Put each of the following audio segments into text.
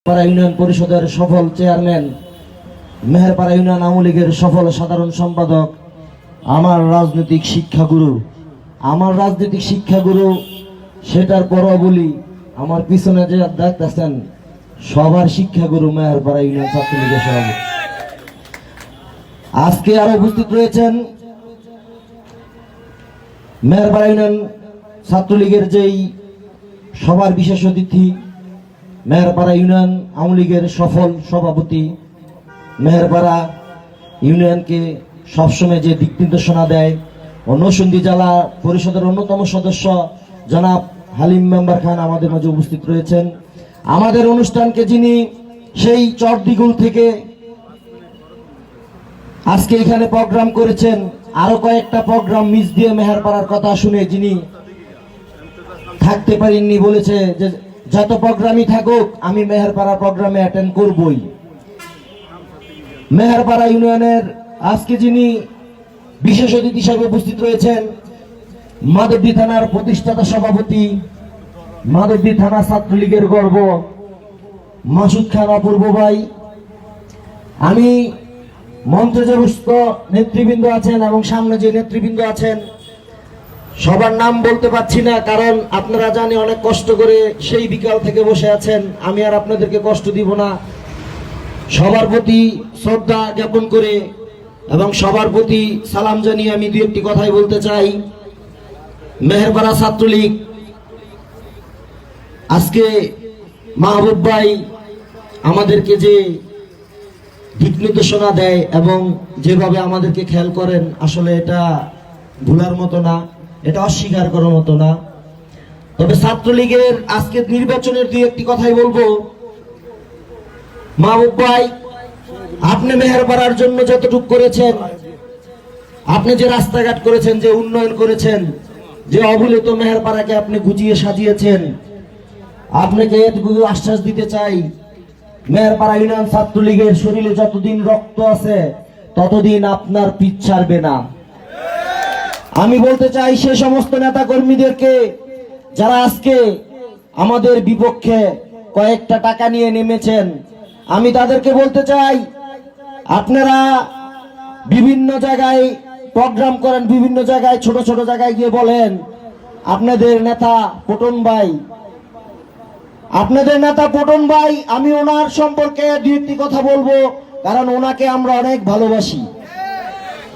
Meherpara union পরিষদের সফল chairman, Meherpara union Awami লীগের সফল সাধারণ সম্পাদক, আমার রাজনৈতিক শিক্ষাগুরু। আমার রাজনৈতিক শিক্ষাগুরু, সেটার পরও বলি আমার পিছনে যে দেখতেছেন, সবার শিক্ষাগুরু মেহেরপাড়া ইউনিয়ন ছাত্রলীগের সভাপতি। আজকে আরও উপস্থিত রয়েছেন মেহেরপাড়া ইউনিয়ন ছাত্রলীগের যেই সবার বিশেষ অতিথি মেহেরপাড়া ইউনিয়ন আওয়ামী লীগের সফল সভাপতি, মেহেরপাড়া ইউনিয়নকে সবসময় যে দিক নির্দেশনা দেয় ও জেলা পরিষদের অন্যতম সদস্য জনাব হালিম মেম্বার খান আমাদের মাঝে উপস্থিত রয়েছেন। আমাদের অনুষ্ঠানকে যিনি সেই চরদিগুল থেকে আজকে এখানে প্রোগ্রাম করেছেন, আরও কয়েকটা প্রোগ্রাম মিস দিয়ে মেহেরপাড়ার কথা শুনে যিনি থাকতে পারেননি বলেছে যে যত প্রোগ্রামই থাকুক, আমি মেহেরপাড়া প্রোগ্রামে অ্যাটেন্ড করবই। মেহেরপাড়া ইউনিয়নের আজকে যিনি বিশেষ অতিথি হিসাবে উপস্থিত রয়েছেন, মাধবদী থানার প্রতিষ্ঠাতা সভাপতি, মাধবদী থানা ছাত্রলীগের গর্ব, মাসুদ খান অপূর্ব ভাই। আমি মঞ্চে যে নেতৃবৃন্দ আছেন এবং সামনে যে নেতৃবৃন্দ আছেন সবার নাম বলতে পারছি না, কারণ আপনারা জানে অনেক কষ্ট করে সেই বিকাল থেকে বসে আছেন। আমি আর আপনাদেরকে কষ্ট দিব না। সবার প্রতি শ্রদ্ধা জ্ঞাপন করে এবং সবার প্রতি সালাম জানিয়ে আমি দু একটি কথাই বলতে চাই। মেহেরপাড়া ছাত্রলীগ, আজকে মাহবুব ভাই আমাদেরকে যে দিক নির্দেশনা দেয় এবং যেভাবে আমাদেরকে খেয়াল করেন, আসলে এটা ভুলার মতো না। এটা অস্বীকার করার মতো না। তবে ছাত্রলীগের আজকে নির্বাচনের দুই একটি কথাই বলব। মাহবুব ভাই, আপনি মেহেরপাড়ার জন্য যতটুকু করেছেন, আপনি যে রাস্তাঘাট করেছেন, যে উন্নয়ন করেছেন, যে অবহেলিত মেহেরপাড়াকে আপনি গুছিয়ে সাজিয়েছেন, আপনাকে এতটুকু আশ্বাস দিতে চাই মেহেরপাড়া ইউনিয়ন ছাত্রলীগের শরীরে যতদিন রক্ত আছে, ততদিন আপনার পিছ ছাড়বে না। আমি বলতে চাই সে সমস্ত নেতা কর্মীদেরকে যারা আজকে আমাদের বিপক্ষে কয়েকটা টাকা নিয়ে নেমেছেন, আমি তাদেরকে বলতে চাই, আপনারা বিভিন্ন জায়গায় প্রোগ্রাম করেন, বিভিন্ন জায়গায়, ছোট ছোট জায়গায় গিয়ে বলেন, আপনাদের নেতা পটন ভাই, আপনাদের নেতা পটন ভাই, আমি ওনার সম্পর্কে দুই একটি কথা বলব, কারণ ওনাকে আমরা অনেক ভালোবাসি।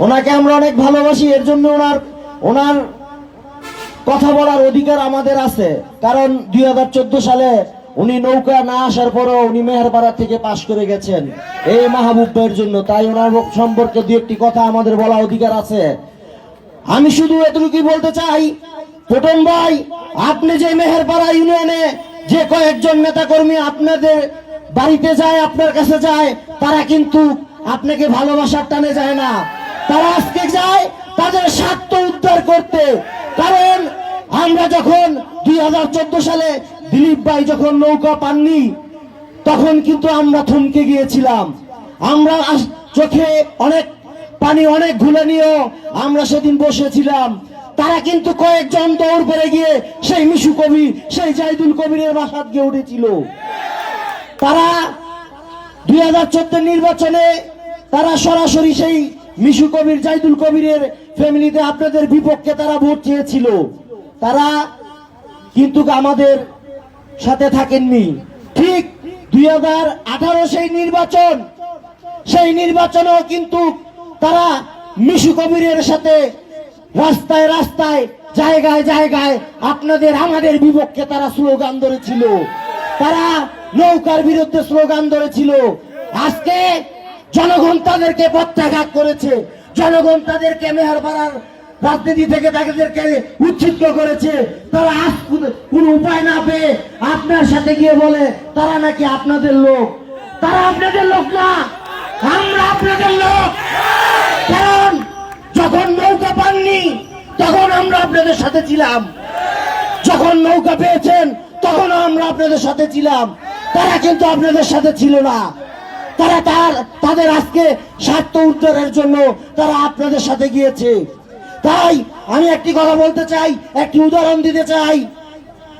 ওনাকে আমরা অনেক ভালোবাসি, এর জন্য ওনার ওনার কথা বলার অধিকার আমাদের আছে। কারণ দুই হাজার চোদ্দ সালে উনি নৌকা না আসার পরও উনি মেহেরপাড়া থেকে পাশ করে গেছেন এই মাহবুব ভাইয়ের জন্য। তাই ওনার সম্পর্কে দু একটি কথা আমাদের বলা অধিকার আছে। আমি শুধু এতটুকুই বলতে চাই, পটন ভাই, আপনি যে মেহেরপাড়া ইউনিয়নে যে কয়েকজন নেতা কর্মী আপনাদের বাড়িতে যায়, আপনার কাছে যায়, তারা কিন্তু আপনাকে ভালোবাসার টানে যায় না। তারা আজকে যায় তাদের স্বার্থ উদ্ধার করতে। কারণ আমরা যখন দুই হাজার চোদ্দ সালে দিলীপ ভাই যখন নৌকা পাননি, তখন কিন্তু আমরা থমকে গিয়েছিলাম। আমরা চোখে অনেক, পানি অনেক ঘুলে নিয়েও আমরা সেদিন বসেছিলাম। তারা কিন্তু কয়েকজন দৌড় পেরে গিয়ে সেই মিশু কবি সেই জাইদুল কবিরের বাসাত গিয়ে উঠেছিল। তারা দুই হাজার চোদ্দ নির্বাচনে তারা সরাসরি সেই মিশু কবির, জাইদুল কবিরের ফ্যামিলিতে আপনাদের বিপক্ষে তারা ভোট চেয়েছিল। তারা কিন্তু আমাদের সাথে থাকেননি। ঠিক দুই হাজার আঠারো সেই নির্বাচন, সেই নির্বাচনেও কিন্তু তারা মিশু কবিরের সাথে রাস্তায় রাস্তায়, জায়গায় জায়গায় আপনাদের আমাদের বিপক্ষে তারা স্লোগান ধরেছিল। তারা নৌকার বিরুদ্ধে স্লোগান ধরেছিল। আজকে জনগণ তাদেরকে প্রত্যাঘাত করেছে। জনগণ তাদেরকে মেহরবাড়ার রাজনীতি থেকে তাদেরকে উচ্ছিন্ন করেছে। তারা আজ কোনো উপায় না পেয়ে আপনার সাথে গিয়ে বলে, তারা নাকি আপনাদের লোক। তারা আপনাদের লোক না। আমরা আপনাদের লোক। কারণ যখন নৌকা পাননি, তখন আমরা আপনাদের সাথে ছিলাম। যখন নৌকা পেয়েছেন, তখন আমরা আপনাদের সাথে ছিলাম। তারা কিন্তু আপনাদের সাথে ছিল না। তারা তার, তাদের আজকে স্বার্থ উদ্ধারের জন্য তারা আপনাদের সাথে গিয়েছে। তাই আমি একটি কথা বলতে চাই, একটি উদাহরণ দিতে চাই।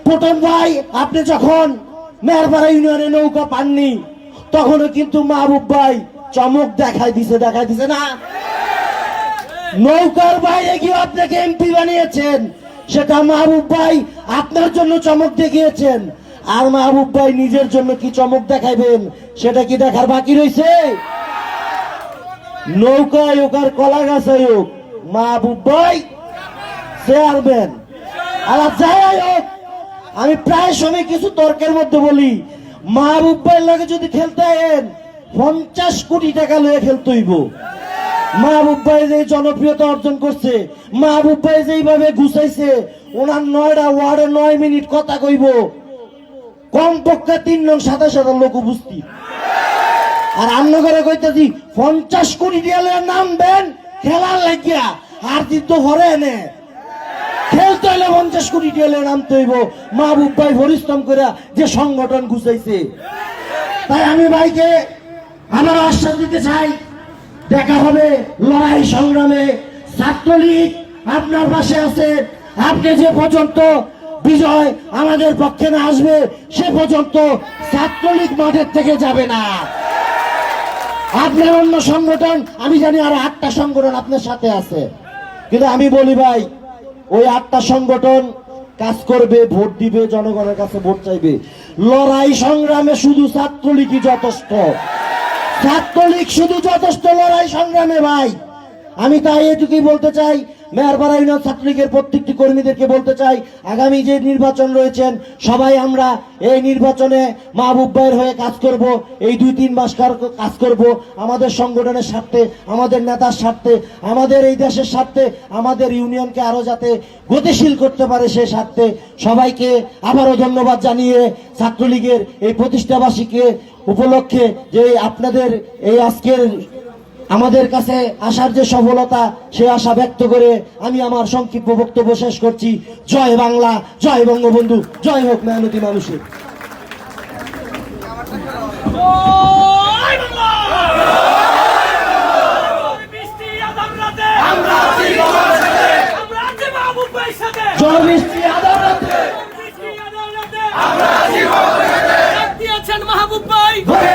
প্রথম ভাই, আপনি যখন মেরপাড়া ইউনিয়নে নৌকা পাননি, তখনও কিন্তু মাহবুব ভাই চমক দেখাই দিছে দেখাই দিছে না? নৌকার বাইরে গিয়ে আপনাকে এমপি বানিয়েছেন, সেটা মাহবুব ভাই আপনার জন্য চমক দেখিয়েছেন। আর মাহবুব ভাই নিজের জন্য কি চমক দেখাইবেন, সেটা কি দেখার বাকি রয়েছে নৌকায় হোক আর কলা গাছে হোক, মাহবুব ভাই চেয়ারম্যান। আর যাই হোক, আমি প্রায় সময় কিছু তর্কের মধ্যে বলি, মাহবুব ভাইয়ের লাগে যদি খেলতে আইন পঞ্চাশ কোটি টাকা লয়ে খেলতে হইব। মাহবুব ভাই যে জনপ্রিয়তা অর্জন করছে, মাহবুব ভাই যেইভাবে ঘুষাইছে ওনার নয়টা ওয়ার্ডে নয় মিনিট কথা কইব। কমপক্ষে তিন নং সাতাশ হাজার লোক উপস্থিত। আর আমরা করে কইতেছি, পঞ্চাশ কোটি দিয়ালে নামবেন খেলার লাগিয়া। আর দিন তো হরে এনে। খেলতে হলে পঞ্চাশ কোটি টিয়ালে নামতে হইব। মাহবুব ভাই পরিশ্রম করে যে সংগঠন গুছাইছে। তাই আমি ভাইকে আমার আশ্বাস দিতে চাই, দেখা হবে লড়াই সংগ্রামে। ছাত্রলীগ আপনার পাশে আছে। আপনি যে পর্যন্ত বিজয় আমাদের পক্ষে না আসবে, সে পর্যন্ত ছাত্রলীগ মাঠের থেকে যাবে না। আপনার অন্য সংগঠন, আমি জানি আরও আটটা সংগঠন আপনার সাথে আছে। কিন্তু আমি বলি ভাই, ওই আটটা সংগঠন কাজ করবে, ভোট দিবে, জনগণের কাছে ভোট চাইবে। লড়াই সংগ্রামে শুধু ছাত্রলীগই যথেষ্ট। ছাত্রলীগ শুধু যথেষ্ট লড়াই সংগ্রামে ভাই। আমি তাই এটুকুই বলতে চাই মেয়রপাড়া ইউনিয়ন ছাত্রলীগের প্রত্যেকটি কর্মীদেরকে বলতে চাই, আগামী যে নির্বাচন রয়েছেন, সবাই আমরা এই নির্বাচনে মাহবুব ভাইয়ের হয়ে কাজ করব, এই দুই তিন মাস কাজ করব, আমাদের সংগঠনের স্বার্থে, আমাদের নেতার স্বার্থে, আমাদের এই দেশের স্বার্থে, আমাদের ইউনিয়নকে আরও যাতে গতিশীল করতে পারে সে স্বার্থে, সবাইকে আবারও ধন্যবাদ জানিয়ে ছাত্রলীগের এই প্রতিষ্ঠাবাসীকে উপলক্ষে যে আপনাদের এই আজকের আমাদের কাছে আসার যে সফলতা সে আশা ব্যক্ত করে আমি আমার সংক্ষিপ্ত বক্তব্য শেষ করছি। জয় বাংলা জয় বঙ্গবন্ধু জয় হোক মেহনতি মানুষের। মাহবুব ভাই